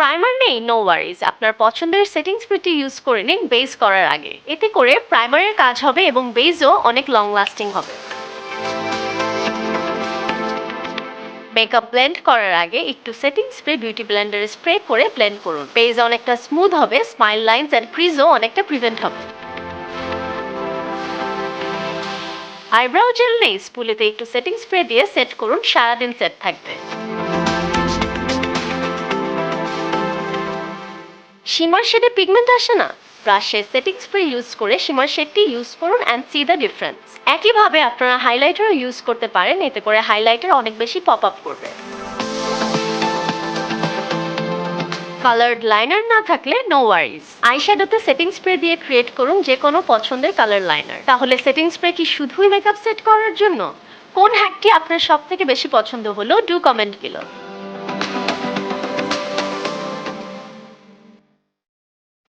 Primer নেই no worries আপনার পছন্দের সেটিং স্প্রেটি ইউজ করে নিন বেস করার আগে। এতে করে প্রাইমারের কাজ হবে এবং বেসও অনেক লং লাস্টিং হবে। মেকআপ ব্লেন্ড করার আগে একটু সেটিং স্প্রে বিউটি ব্লেন্ডারে স্প্রে করে ব্লেন্ড করুন। বেজ অনেকটা স্মুথ হবে স্মাইল লাইনস অ্যান্ড ক্রিজও অনেকটা প্রিভেন্ট হবে। আইব্রাউ জেল নেই স্পুলেতে একটু সেটিং স্প্রে দিয়ে সেট করুন, সারাদিন সেট থাকবে। শিমার শেডে পিগমেন্ট আসে না। ব্রাশে সেটিং স্প্রে ইউজ করে শিমার শেডটি ইউজ করুন অ্যান্ড সি দ্য ডিফারেন্স একইভাবে আপনারা হাইলাইটারও ইউজ করতে পারেন, এতে করে হাইলাইটার অনেক বেশি পপ আপ করবে। কালার্ড লাইনার না থাকলে নো ওয়ারিজ আইশ্যাডোতে সেটিং স্প্রে দিয়ে ক্রিয়েট করুন যে কোনো পছন্দের কালার লাইনার তাহলে সেটিং স্প্রে কি শুধুই মেকআপ সেট করার জন্য? কোন হ্যাকটি আপনার সব থেকে বেশি পছন্দ হলো ডু কমেন্ট বিলো